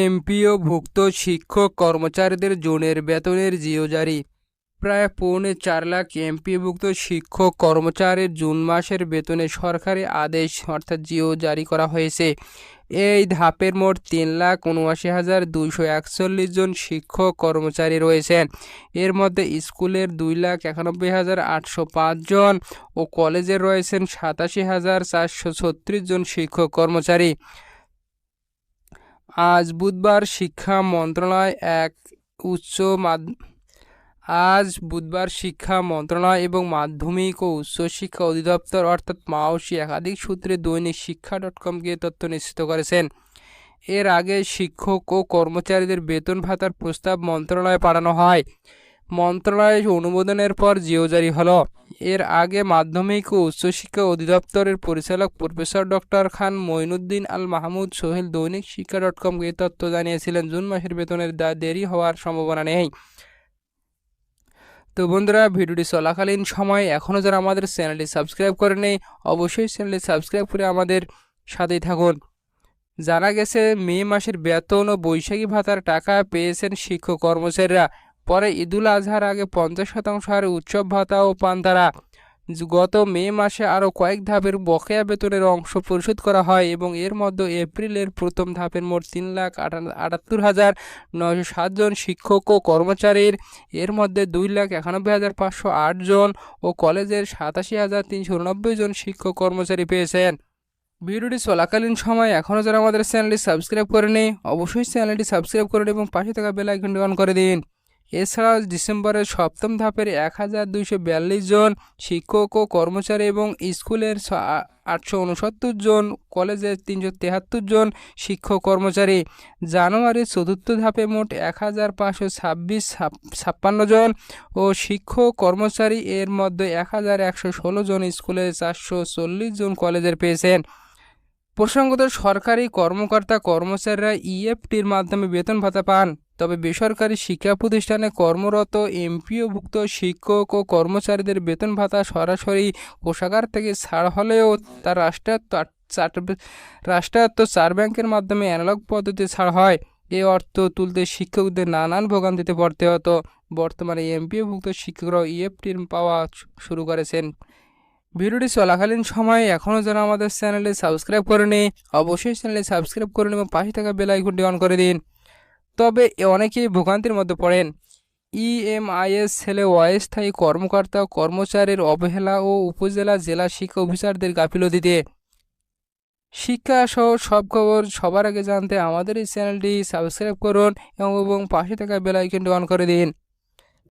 এমপিওভুক্ত শিক্ষক কর্মচারীদের জোনের বেতনের জিও জারি প্রায় পৌনে চার লাখ এমপিওভুক্ত শিক্ষক কর্মচারীর জুন মাসের বেতনে সরকারি আদেশ অর্থাৎ জিও জারি করা হয়েছে। এই ধাপের মোট তিন লাখ উনআশি হাজার দুইশো একচল্লিশ জন শিক্ষক কর্মচারী রয়েছেন। এর মধ্যে স্কুলের দুই লাখ একানব্বই হাজার আটশো জন ও কলেজের রয়েছেন সাতাশি হাজার চারশো ছত্রিশ জন শিক্ষক কর্মচারী। আজ বুধবার শিক্ষা মন্ত্রণালয় এক উচ্চ আজ বুধবার শিক্ষা মন্ত্রণালয় এবং মাধ্যমিক ও উচ্চশিক্ষা অধিদপ্তর অর্থাৎ মাওসি একাধিক সূত্রে দৈনিক শিক্ষা ডট কমকে তথ্য নিশ্চিত করেছেন। এর আগে শিক্ষক ও কর্মচারীদের বেতন ভাতার প্রস্তাব মন্ত্রণালয়ে পাঠানো হয়। মন্ত্রণালয়ের অনুমোদনের পর জিও জারি হলো। এর আগে মাধ্যমিক ও উচ্চশিক্ষা অধিদপ্তরের পরিচালক professor doctor Khan Moinuddin Al Mahmud Sohel Dainik Shiksha dot কমকে তথ্য জানিয়েছিলেন, জুন মাসের বেতনের দেরি হওয়ার সম্ভাবনা নেই। তো বন্ধুরা, ভিডিওটি চলাকালীন সময় এখনও যারা আমাদের চ্যানেলটি সাবস্ক্রাইব করে নেই অবশ্যই চ্যানেলটি সাবস্ক্রাইব করে আমাদের সাথেই থাকুন। জানা গেছে, মে মাসের বেতন ও বৈশাখী ভাতার টাকা পেয়েছেন শিক্ষক কর্মচারীরা। পরে ঈদুল আজহার আগে পঞ্চাশ শতাংশ হারে উৎসব ভাতাও পান তারা গত মে মাসে আরও কয়েক ধাপের বকেয়া বেতনের অংশ পরিশোধ করা হয় এবং এর মধ্যে এপ্রিলের প্রথম ধাপের মোট তিন লাখ আটাত্তর হাজার নয়শো সাতজন শিক্ষক ও কর্মচারীর। এর মধ্যে দুই লাখ একানব্বই হাজার পাঁচশো আট জন ও কলেজের সাতাশি হাজার তিনশো উনব্বই জন শিক্ষক কর্মচারী পেয়েছেন। ভিডিওটি চলাকালীন সময় এখনও যারা আমাদের চ্যানেলটি সাবস্ক্রাইব করেনি অবশ্যই চ্যানেলটি সাবস্ক্রাইব করুন এবং পাশে থাকা বেল আইকনটি অন করে দিন। এছাড়াও ডিসেম্বরের সপ্তম ধাপের এক হাজার দুইশো বিয়াল্লিশ জন শিক্ষক ও কর্মচারী এবং স্কুলের আটশো উনসত্তর জন, কলেজের তিনশো তেহাত্তর জন শিক্ষক কর্মচারী। জানুয়ারির চতুর্থ ধাপে মোট এক হাজার পাঁচশো ছাব্বিশ ছাপ্পান্ন জন ও শিক্ষক কর্মচারী। এর মধ্যে এক হাজার একশো ষোলো জন স্কুলের চারশো চল্লিশ জন কলেজের পেয়েছেন। প্রসঙ্গত সরকারি কর্মকর্তা কর্মচারীরা ইএফটির মাধ্যমে বেতন ভাতা পান। তবে বেসরকারি শিক্ষা প্রতিষ্ঠানে কর্মরত এমপিওভুক্ত শিক্ষক ও কর্মচারীদের বেতন ভাতা সরাসরি কোষাগার থেকে ছাড় হলেও তার রাষ্ট্রায়ত্ত রাষ্ট্রায়ত্ত চার ব্যাংকের মাধ্যমে অ্যানালগ পদ্ধতিতে ছাড় হয়। এ অর্থ তুলতে শিক্ষকদের নানান ভোগান্তিতে পড়তে হতো। বর্তমানে এমপিওভুক্ত শিক্ষকরাও ইএফটির পাওয়া শুরু করেছেন। ভিডিওটি চলাকালীন সময়ে এখনও যারা আমাদের চ্যানেলে সাবস্ক্রাইব করে করেনি অবশ্যই চ্যানেলে সাবস্ক্রাইব করুন এবং পাশে থাকা বেল আইকনটি অন করে দিন। তবে অনেকেই ভোগান্তির মধ্যে পড়েন। ইএমআইএস ছেলে অস্থায়ী কর্মকর্তা, কর্মচারীর অবহেলা ও উপজেলা জেলা শিক্ষা অফিসারদের গাফিলতিতে শিক্ষা সহ সব খবর সবার আগে জানতে আমাদের এই চ্যানেলটি সাবস্ক্রাইব করুন এবং পাশে থাকা বেল আইকনটি অন করে দিন।